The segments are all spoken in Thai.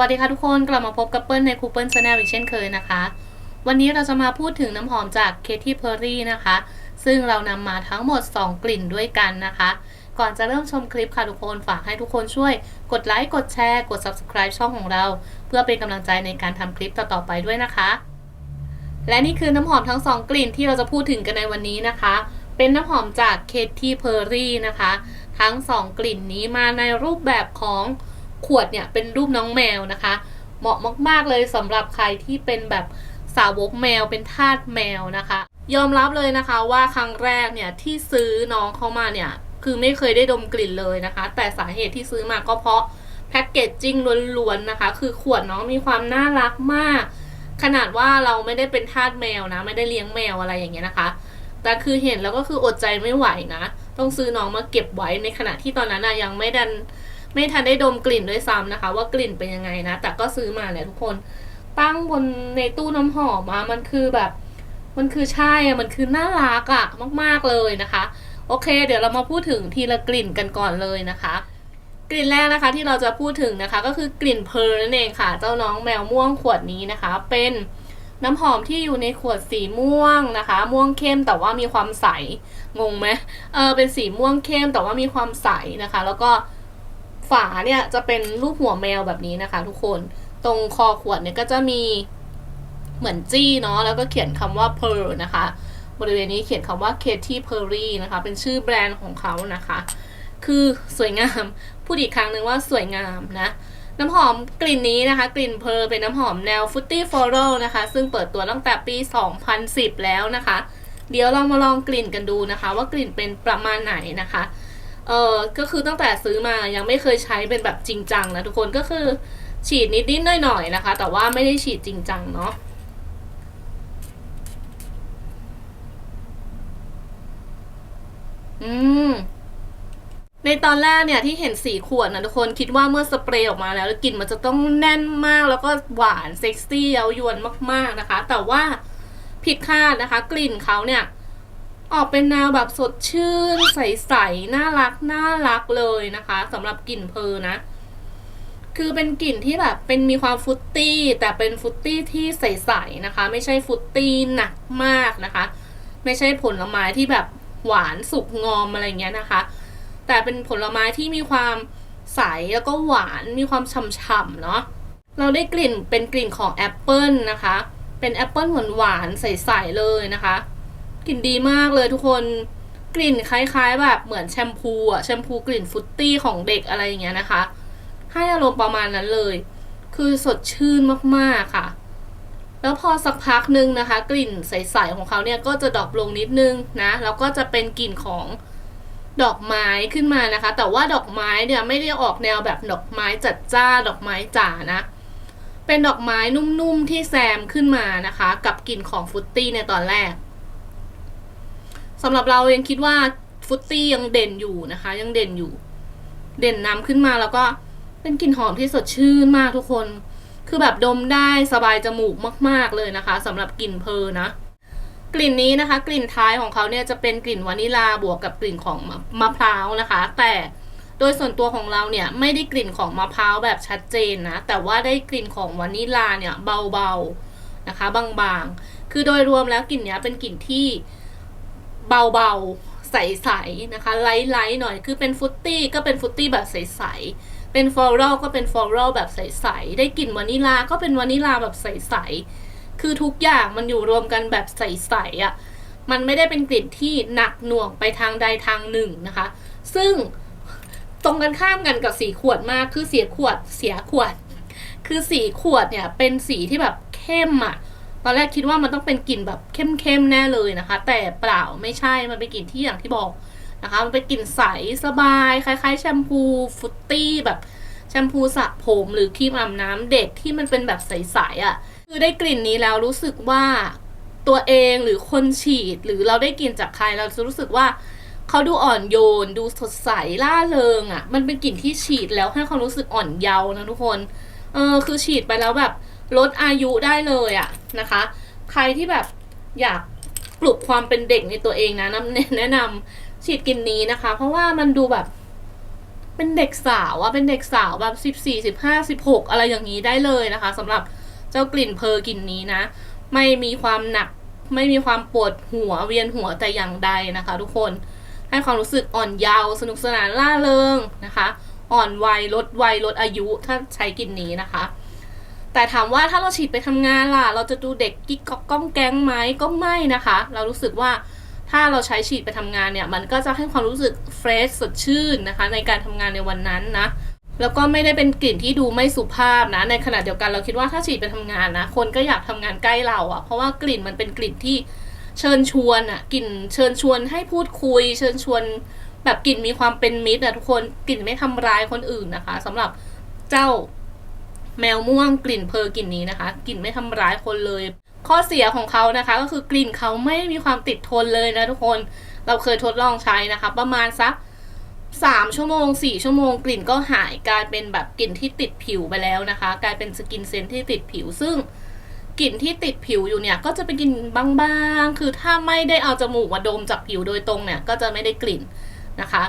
วัสดีค่ะทุกคนกลับมาพบกับเปิ้ลในคูเปิลชาแนลอีกเช่นเคยนะคะ วันนี้เราจะมาพูดถึงน้ำหอมจาก Katy Perry นะคะ ซึ่งเรานำมาทั้งหมด 2 กลิ่นด้วยกันนะคะ ก่อนจะเริ่มชมคลิปค่ะทุกคนฝากให้ทุกคนช่วยกดไลค์กดแชร์กด subscribe ช่องของเรา เพื่อเป็นกำลังใจในการทำคลิปต่อๆไปด้วยนะคะ และนี่คือน้ำหอมทั้ง 2 กลิ่นที่เราจะพูดถึงกันในวันนี้นะคะ เป็นน้ำหอมจาก Katy Perry นะคะ ทั้ง 2 กลิ่นนี้มาในรูปแบบของ ขวดเนี่ยเป็นรูปน้องแมวนะคะ เหมาะมาก ๆ เลยสำหรับใครที่เป็นแบบสาวกแมวเป็นทาสแมวนะคะ ยอมรับเลยนะคะว่าครั้งแรกเนี่ยที่ซื้อน้องเข้ามาเนี่ยคือไม่เคยได้ดมกลิ่นเลยนะคะ แต่สาเหตุที่ซื้อมาก็เพราะแพ็กเกจจิ้งล้วนๆนะคะ คือขวดน้องมีความน่ารักมาก ขนาดว่าเราไม่ได้เป็นทาสแมวนะ ไม่ได้เลี้ยงแมวอะไรอย่างเงี้ยนะคะ แต่คือเห็นแล้วก็คืออดใจไม่ไหวนะ ต้องซื้อน้องมาเก็บไว้ในขณะที่ตอนนั้นนะยังไม่ดัน ไม่ทันได้ดมกลิ่นด้วยซ้ำนะคะ ว่ากลิ่นเป็นยังไงนะ แต่ก็ซื้อมาแหละทุกคน ตั้งบนในตู้น้ำหอมอะมันคือแบบ มันคือใช่อะมันคือน่ารักอะมากๆเลยนะคะ โอเค เดี๋ยวเรามาพูดถึงทีละกลิ่นกันก่อนเลยนะคะกลิ่นแรกนะคะที่เราจะพูดถึงนะคะ ก็คือกลิ่นเพลนั่นเองค่ะ เจ้าน้องแมวม่วงขวดนี้นะคะ เป็นน้ำหอมที่อยู่ในขวดสีม่วงนะคะ ม่วงเข้มแต่ว่ามีความใสงงไหมเออเป็นสีม่วงเข้มแต่ว่ามีความใสนะคะ แล้วก็ ฝาเนี่ยจะเป็นรูปหัวแมวแบบนี้นะคะ ทุกคน ตรงคอขวดเนี่ยก็จะมีเหมือนจี้เนาะแล้วก็เขียนคำว่า pearl นะคะ บริเวณนี้เขียนคำว่า Katy Perry นะคะ เป็นชื่อแบรนด์ของเขานะคะ คือสวยงาม พูดอีกครั้งหนึ่งว่าสวยงามนะ น้ำหอมกลิ่นนี้นะคะ กลิ่นเพอร์เป็นน้ำหอมแนว Fruity Floral นะคะ ซึ่งเปิดตัวตั้งแต่ปี 2010 แล้วนะคะ เดี๋ยวเรามาลองกลิ่นกันดูนะคะ ว่ากลิ่นเป็นประมาณไหนนะคะ เออก็คือตั้งแต่ซื้อมายังไม่เคยใช้เป็นแบบจริงจังนะทุกคนก็คือ ฉีดนิดนิดหน่อยหน่อยๆนะคะ แต่ว่าไม่ได้ฉีดจริงจังเนาะอืมในตอนแรกเนี่ยที่เห็นสีขวดนะทุกคนคิดว่าเมื่อสเปรย์ออกมาแล้วกลิ่นมันจะต้องแน่นมากแล้วก็หวานเซ็กซี่เย้ายวนมากๆนะคะ แต่ว่าผิดคาดนะคะ กลิ่นเขาเนี่ย ออกเป็นแนวแบบสดชื่น ใสๆน่ารักน่ารักเลยนะคะสำหรับกลิ่นเพอนะ คือเป็นกลิ่นที่แบบเป็นมีความฟุตตี้ แต่เป็นฟุตตี้ที่ใสๆนะคะ ไม่ใช่ฟุตตี้หนักมากนะคะ ไม่ใช่ผลไม้ที่แบบหวานสุกงอมอะไรเงี้ยนะคะ แต่เป็นผลไม้ที่มีความใสแล้วก็หวานมีความฉ่ำๆเนาะเราได้กลิ่นเป็นกลิ่นของแอปเปิลนะคะ เป็นแอปเปิลหวานๆใสๆเลยนะคะ กลิ่นดีมากเลยทุกคนกลิ่นคล้ายๆ แบบเหมือนแชมพูอะแชมพูกลิ่นฟุตตี้ของเด็กอะไรอย่างเงี้ยนะคะ ให้อารมณ์ประมาณนั้นเลย คือสดชื่นมากๆค่ะ แล้วพอสักพักหนึ่งนะคะ กลิ่นใสๆของเขาเนี่ยก็จะดรอปลงนิดนึงนะแล้วก็จะเป็นกลิ่นของดอกไม้ขึ้นมานะคะ แต่ว่าดอกไม้เนี่ยไม่ได้ออกแนวแบบดอกไม้จัดจ้าดอกไม้จ๋านะเป็นดอกไม้นุ่มๆที่แซมขึ้นมานะคะ กับกลิ่นของฟุตตี้ในตอนแรก สำหรับเรายังคิดว่าฟุตตี้ยังเด่นอยู่นะคะ ยังเด่นอยู่ เด่นนำขึ้นมาแล้วก็เป็นกลิ่นหอมที่สดชื่นมากทุกคน คือแบบดมได้สบายจมูกมาก ๆเลยนะคะสำหรับกลิ่นเพอนะ กลิ่นนี้นะคะ กลิ่นท้ายของเขาเนี่ยจะเป็นกลิ่นวานิลาบวกกับกลิ่นของมะพร้าวนะคะ แต่โดยส่วนตัวของเราเนี่ยไม่ได้กลิ่นของมะพร้าวแบบชัดเจนนะ แต่ว่าได้กลิ่นของวานิลาเนี่ยเบาๆนะคะ บางๆ คือโดยรวมแล้วกลิ่นนี้เป็นกลิ่นที่ เบาๆ ใสๆนะคะไลท์ๆหน่อยคือเป็นฟุตตี้ก็เป็นฟุตตี้แบบใสๆเป็นฟลอรัลก็เป็นฟลอรัลแบบใสๆได้กลิ่นวานิลาก็เป็นวานิลาแบบใสๆคือทุกอย่างมันอยู่รวมกันแบบใสๆอะมันไม่ได้เป็นกลิ่นที่หนักหน่วงไปทางใดทางหนึ่งนะคะ ซึ่งตรงกันข้ามกันกับสีขวดมากคือเสียขวดเสียขวด คือสีขวดเนี่ยเป็นสีที่แบบเข้มอะ ตอนแรกคิดว่ามันต้องเป็นกลิ่นแบบเข้มๆแน่เลยนะคะ แต่เปล่าไม่ใช่มันเป็นกลิ่นที่อย่างที่บอกนะคะ มันเป็นกลิ่นใสสบาย คล้ายๆ แชมพูฟุตตี้แบบแชมพูสระผมหรือครีมอาบน้ำเด็กที่มันเป็นแบบใสๆอะ่ะ คือได้กลิ่นนี้แล้วรู้สึกว่าตัวเองหรือคนฉีดหรือเราได้กลิ่นจากใครเราจะรู้สึกว่าเขาดูอ่อนโยน ดูสดใสล่าเริงอะ่ะ มันเป็นกลิ่นที่ฉีดแล้วให้ความรู้สึกอ่อนเยาว์นะทุกคน เออคือฉีดไปแล้วแบบ ลดอายุได้เลยอะนะคะ ใครที่แบบอยากปลุกความเป็นเด็กในตัวเองนะนแนะนำฉีดกลินนี้นะคะ เพราะว่ามันดูแบบ เป็นเด็กสาวอะเป็นเด็กสาวแบบสิบสี่สิบห้าสิบหกอะไรอย่างนี้ได้เลยนะคะสำหรับเจ้ากลิ่นเพอร์กลิ่นนี้นะ ไม่มีความหนัก ไม่มีความปวดหัวเวียนหัวแต่อย่างใดนะคะ ทุกคนให้ความรู้สึกอ่อนเยาว์สนุกสนานล่าเริงนะคะ อ่อนวัยลดวัยลดอายุถ้าใช้กลิ่นนี้นะคะ แต่ถามว่าถ้าเราฉีดไปทำงานล่ะ เราจะดูเด็กกิ๊กก๊อกก้องแก๊งไหมก็ไม่นะคะ เรารู้สึกว่าถ้าเราใช้ฉีดไปทำงานเนี่ย มันก็จะให้ความรู้สึกเฟรชสดชื่นนะคะ ในการทำงานในวันนั้นนะแล้วก็ไม่ได้เป็นกลิ่นที่ดูไม่สุภาพนะ ในขณะเดียวกันเราคิดว่าถ้าฉีดไปทำงานนะ คนก็อยากทำงานใกล้เราอะ่ะ เพราะว่ากลิ่นมันเป็นกลิ่นที่เชิญชวนอะ่ะ กลิ่นเชิญชวนให้พูดคุย เชิญชวน แบบกลิ่นมีความเป็นมิตรอะทุกคน กลิ่นไม่ทำร้ายคนอื่นนะคะสำหรับเจ้า แมวม่วงกลิ่นเพอร์กลิ่นนี้นะคะ กลิ่นไม่ทำร้ายคนเลย ข้อเสียของเขานะคะ ก็คือกลิ่นเขาไม่มีความติดทนเลยนะทุกคนเราเคยทดลองใช้นะคะ ประมาณสักสามชั่วโมงสี่ชั่วโมงกลิ่นก็หายกลายเป็นแบบกลิ่นที่ติดผิวไปแล้วนะคะ กลายเป็นสกินเซนที่ติดผิวซึ่งกลิ่นที่ติดผิวอยู่เนี่ย ก็จะเป็นกลิ่นบางๆ คือถ้าไม่ได้เอาจมูกมาดมจากผิวโดยตรงเนี่ย ก็จะไม่ได้กลิ่นนะคะ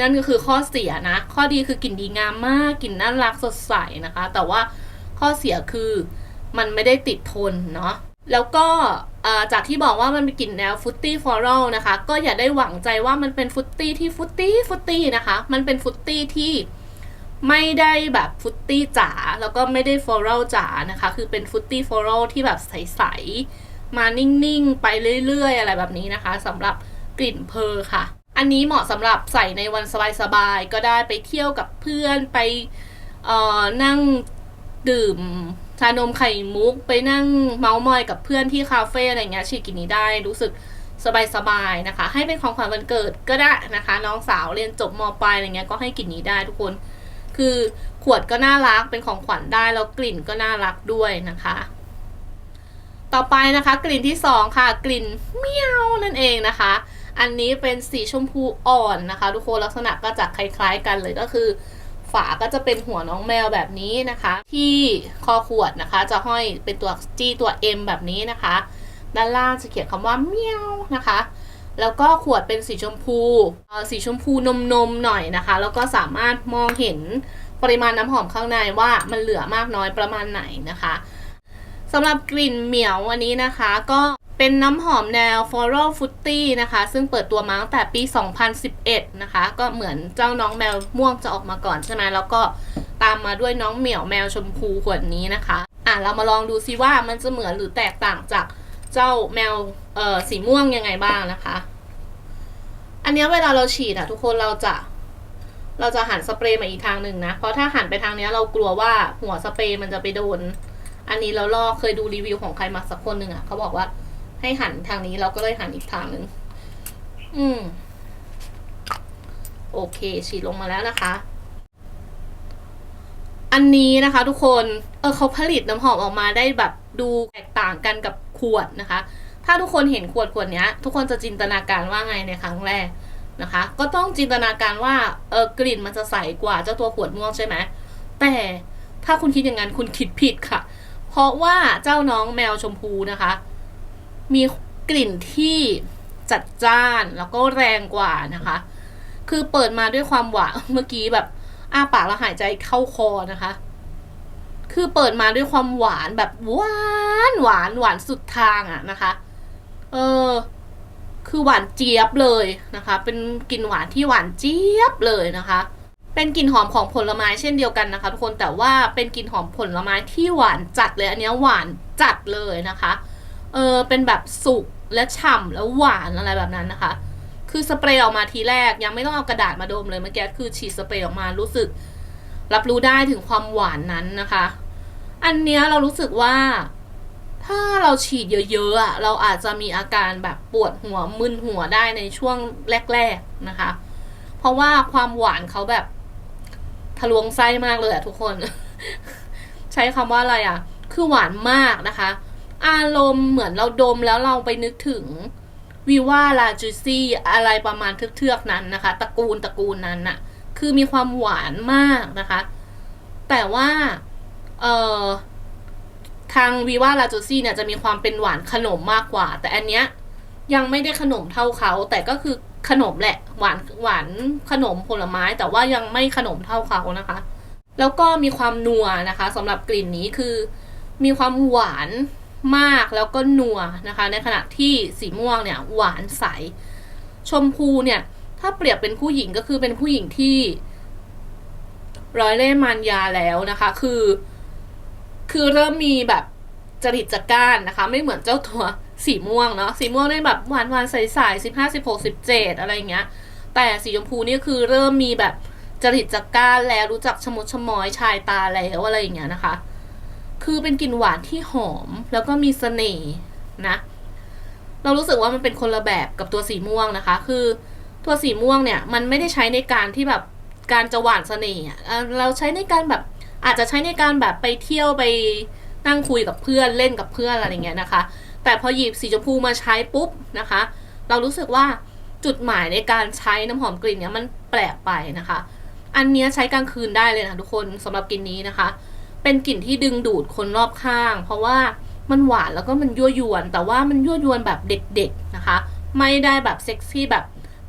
นั่นก็คือข้อเสียนะ ข้อดีคือกลิ่นดีงามมากกลิ่นน่ารักสดใสนะคะ แต่ว่าข้อเสียคือมันไม่ได้ติดทนเนาะแล้วก็จากที่บอกว่ามันเป็นกลิ่นแนวฟุตตี้ฟลอรัลนะคะ ก็อย่าได้หวังใจว่ามันเป็นฟุตตี้ที่ฟุตตี้ฟุตตี้นะคะ มันเป็นฟุตตี้ที่ไม่ได้แบบฟุตตี้จ๋าแล้วก็ไม่ได้ฟลอรัลจ๋านะคะ คือเป็นฟุตตี้ฟลอรัลที่แบบใสๆมานิ่งๆ ไปเรื่อยๆ อะไรแบบนี้นะคะสำหรับกลิ่นเพอค่ะ อันนี้เหมาะสำหรับใส่ในวันสบายๆก็ได้ไปเที่ยวกับเพื่อนไปเอ่อนั่งดื่มชานมไข่มุก ไปนั่งเมาส์มอยกับเพื่อนที่คาเฟ่อะไรเงี้ยฉีกินนี้ได้รู้สึกสบายๆนะคะ ให้เป็นของขวัญวันเกิดก็ได้นะคะ น้องสาวเรียนจบมปลายอะไรเงี้ยก็ให้กลิ่นนี้ได้ทุกคน คือขวดก็น่ารักเป็นของขวัญได้แล้วกลิ่นก็น่ารักด้วยนะคะ ต่อไปนะคะ กลิ่นที่สองค่ะ กลิ่นเมียวนั่นเองนะคะ อันนี้เป็นสีชมพูอ่อนนะคะ ทุกคนลักษณะก็จะคล้ายๆกันเลยก็คือ ฝาก็จะเป็นหัวน้องแมวแบบนี้นะคะ ที่คอขวดนะคะ จะห้อยเป็นตัวจีตัว M แบบนี้นะคะ ด้านล่างจะเขียนคำว่าเมียวนะคะแล้วก็ขวดเป็นสีชมพู สีชมพูนมนมหน่อยนะคะ แล้วก็สามารถมองเห็นปริมาณน้ำหอมข้างในว่ามันเหลือมากน้อยประมาณไหนนะคะสำหรับกลิ่นเหมียวอันนี้นะคะ ก็ เป็นน้ำหอมแนว Floral Fruity นะคะ ซึ่งเปิดตัวมาตั้งแต่ปี 2011 นะคะ ก็เหมือนเจ้าน้องแมวม่วงจะออกมาก่อนใช่ไหมแล้วก็ตามมาด้วยน้องเหมียวแมวชมพูขวดนี้นะคะ อะ เรามาลองดูซิว่ามันจะเหมือนหรือแตกต่างจากเจ้าแมวเอ่อสีม่วงยังไงบ้างนะคะ อันนี้เวลาเราฉีดอะทุกคนเราจะ เราจะหันสเปรย์มาอีกทางหนึ่งนะ เพราะถ้าหันไปทางนี้เรากลัวว่าหัวสเปรย์มันจะไปโดน อันนี้เราลอกเคยดูรีวิวของใครมาสักคนหนึ่งอะเขาบอกว่า ให้หันทางนี้เราก็เลยหันอีกทางหนึ่งอืม โอเค ฉีดลงมาแล้วนะคะ อันนี้นะคะ ทุกคน เออเขาผลิตน้ำหอมออกมาได้แบบดูแตกต่างกันกับขวดนะคะ ถ้าทุกคนเห็นขวดขวดนี้ทุกคนจะจินตนาการว่าไงในครั้งแรกนะคะ ก็ต้องจินตนาการว่า เออกลิ่นมันจะใสกว่าเจ้าตัวขวดม่วงใช่ไหม แต่ถ้าคุณคิดอย่างนั้นคุณคิดผิดค่ะ เพราะว่าเจ้าน้องแมวชมพูนะคะ มีกลิ่นที่จัดจ้านแล้วก็แรงกว่านะคะ คือเปิดมาด้วยความหวานเมื่อกี้แบบอ้าปากแล้วหายใจเข้าคอนะคะ คือเปิดมาด้วยความหวานแบบหวานหวานหวานสุดทางอะนะคะ เออ คือหวานเจี๊ยบเลยนะคะ เป็นกลิ่นหวานที่หวานเจี๊ยบเลยนะคะ เป็นกลิ่นหอมของผลไม้เช่นเดียวกันนะคะทุกคน แต่ว่าเป็นกลิ่นหอมผลไม้ที่หวานจัดเลย อันนี้หวานจัดเลยนะคะ เออเป็นแบบสุกและฉ่ำแล้วหวานอะไรแบบนั้นนะคะ คือสเปรย์ออกมาทีแรกยังไม่ต้องเอากระดาษมาดมเลยเมื่อกี้คือฉีดสเปรย์ออกมารู้สึก รับรู้ได้ถึงความหวานนั้นนะคะ อันเนี้ยเรารู้สึกว่า ถ้าเราฉีดเยอะๆอะเราอาจจะมีอาการแบบปวดหัวมึนหัวได้ในช่วงแรก ๆนะคะ เพราะว่าความหวานเขาแบบทะลวงไส้มากเลยอะทุกคน ใช้คำว่าอะไรอะคือหวานมากนะคะ อารมณ์เหมือนเราดมแล้วเราไปนึกถึงวิว่าลาจูซี่อะไรประมาณเทือกๆนั้นนะคะตระกูลตระกูลนั้นน่ะ คือมีความหวานมากนะคะ แต่ว่าเอ่อทางวีว่าลาจูซี่เนี่ยจะมีความเป็นหวานขนมมากกว่า แต่อันเนี้ยยังไม่ได้ขนมเท่าเขา แต่ก็คือขนมแหละ หวานหวานขนมผลไม้ แต่ว่ายังไม่ขนมเท่าเขานะคะ แล้วก็มีความนัวนะคะสำหรับกลิ่นนี้คือ มีความหวาน มากแล้วก็นัวนะคะ ในขณะที่สีม่วงเนี่ยหวานใส ชมพูเนี่ยถ้าเปรียบเป็นผู้หญิงก็คือเป็นผู้หญิงที่ ร้อยเล่ห์มานยาแล้วนะคะ คือ คือเริ่มมีแบบจริตจักร้านนะคะ ไม่เหมือนเจ้าตัวสีม่วงเนาะสีม่วงได้แบบหวานหวานใสๆสิบห้าสิบหกสิบเจ็ดอะไรเงี้ย แต่สีชมพูนี่คือเริ่มมีแบบจริตจักร้านแล้วรู้จักชมดชมอยชายตาแล้วอะไรอย่างเงี้ยนะคะ คือเป็นกลิ่นหวานที่หอม แล้วก็มีเสน่ห์นะ เรารู้สึกว่ามันเป็นคนละแบบกับตัวสีม่วงนะคะ คือตัวสีม่วงเนี่ยมันไม่ได้ใช้ในการที่แบบการจะหวานเสน่ห์เราใช้ในการแบบอาจจะใช้ในการแบบไปเที่ยวไปนั่งคุยกับเพื่อนเล่นกับเพื่อนอะไรเงี้ยนะคะ แต่พอหยิบสีชมพูมาใช้ปุ๊บนะคะ เรารู้สึกว่าจุดหมายในการใช้น้ำหอมกลิ่นเนี้ยมันแปลกไปนะคะ อันเนี้ยใช้กลางคืนได้เลยนะทุกคนสำหรับกลิ่นนี้นะคะ เป็นกลิ่นที่ดึงดูดคนรอบข้าง เพราะว่ามันหวานแล้วก็มันยั่วยวน แต่ว่ามันยั่วยวนแบบเด็กๆนะคะ ไม่ได้แบบเซ็กซี่แบบ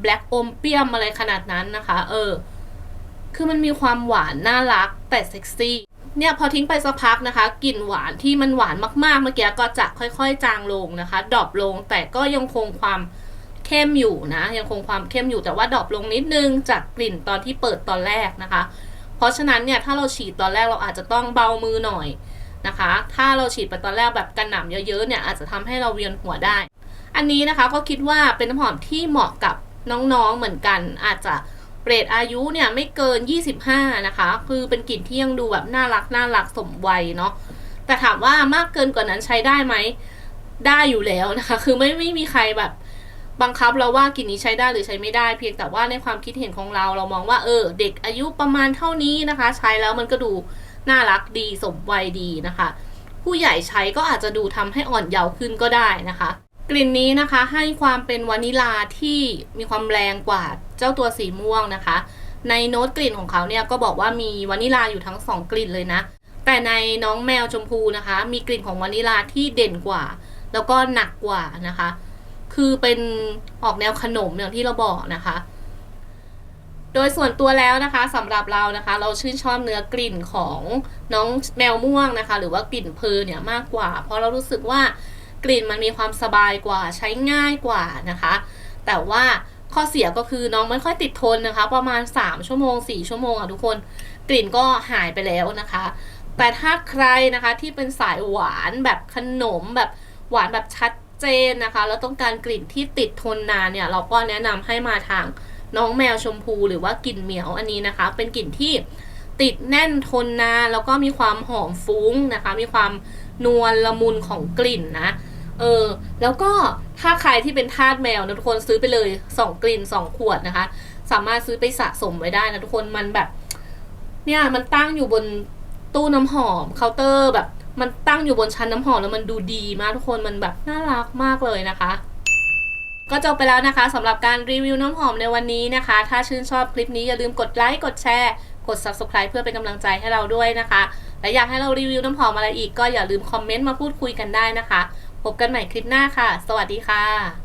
แบล็กอมเปียมอะไรขนาดนั้นนะคะ เออ คือมันมีความหวานน่ารักแต่เซ็กซี่ เนี่ยพอทิ้งไปสักพักนะคะกลิ่นหวานที่มันหวานมากๆเมื่อกี้ก็จะค่อยๆ จางลงนะคะดรอปลงแต่ก็ยังคงความเข้มอยู่นะ ยังคงความเข้มอยู่แต่ว่าดรอปลงนิดนึงจากกลิ่นตอนที่เปิดตอนแรกนะคะ เพราะฉะนั้นเนี่ยถ้าเราฉีดตอนแรกเราอาจจะต้องเบามือหน่อยนะคะ ถ้าเราฉีดไปตอนแรกแบบกระหน่ำเยอะๆเนี่ยอาจจะทำให้เราเวียนหัวได้ อันนี้นะคะก็คิดว่าเป็นน้ำหอมที่เหมาะกับน้องๆเหมือนกัน อาจจะเรทอายุเนี่ยไม่เกิน 25 นะคะ คือเป็นกลิ่นที่ยังดูแบบน่ารักน่ารักสมวัยเนาะแต่ถามว่ามากเกินกว่านั้นใช้ได้ไหมได้อยู่แล้วนะคะ คือไม่ไม่มีใครแบบ บังคับเราว่ากลิ่นนี้ใช้ได้หรือใช้ไม่ได้ เพียงแต่ว่าในความคิดเห็นของเรา เรามองว่าเออ เด็กอายุประมาณเท่านี้นะคะ ใช้แล้วมันก็ดูน่ารักดีสมวัยดีนะคะ ผู้ใหญ่ใช้ก็อาจจะดูทำให้อ่อนเยาว์ขึ้นก็ได้นะคะ กลิ่นนี้นะคะให้ความเป็นวานิลาที่มีความแรงกว่าเจ้าตัวสีม่วงนะคะ ในโน้ตกลิ่นของเขาเนี่ยก็บอกว่ามีวานิลาอยู่ทั้งสองกลิ่นเลยนะแต่ในน้องแมวชมพูนะคะ มีกลิ่นของวานิลาที่เด่นกว่า แล้วก็หนักกว่านะคะ คือเป็นออกแนวขนมอย่างที่เราบอกนะคะ โดยส่วนตัวแล้วนะคะสำหรับเรานะคะ เราชื่นชอบเนื้อกลิ่นของน้องแมวม่วงนะคะ หรือว่ากลิ่นเพอเนี่ยมากกว่า เพราะเรารู้สึกว่ากลิ่นมันมีความสบายกว่าใช้ง่ายกว่านะคะ แต่ว่าข้อเสียก็คือน้องไม่ค่อยติดทนนะคะ ประมาณ 3 ชั่วโมง 4 ชั่วโมงอะทุกคนกลิ่นก็หายไปแล้วนะคะ แต่ถ้าใครนะคะที่เป็นสายหวานแบบขนมแบบหวานแบบชัด เจนนะคะ แล้วต้องการกลิ่นที่ติดทนนานเนี่ย เราก็แนะนำให้มาทางน้องแมวชมพูหรือว่ากลิ่นเหมียวอันนี้นะคะ เป็นกลิ่นที่ติดแน่นทนนานแล้วก็มีความหอมฟุ้งนะคะ มีความนวลละมุนของกลิ่นนะ เออ แล้วก็ถ้าใครที่เป็นทาสแมวนะทุกคนซื้อไปเลยสองกลิ่นสองขวดนะคะ สามารถซื้อไปสะสมไว้ได้นะทุกคนมันแบบ เนี่ยมันตั้งอยู่บนตู้น้ำหอมเคาน์เตอร์แบบ มันตั้งอยู่บนชั้นน้ำหอมแล้วมันดูดีมากทุกคนมันแบบน่ารักมากเลยนะคะ ก็จบไปแล้วนะคะสำหรับการรีวิวน้ำหอมในวันนี้นะคะ ถ้าชื่นชอบคลิปนี้อย่าลืมกดไลค์กดแชร์กด subscribe เพื่อเป็นกำลังใจให้เราด้วยนะคะ และอยากให้เรารีวิวน้ำหอมอะไรอีกก็อย่าลืมคอมเมนต์มาพูดคุยกันได้นะคะ พบกันใหม่คลิปหน้าค่ะ สวัสดีค่ะ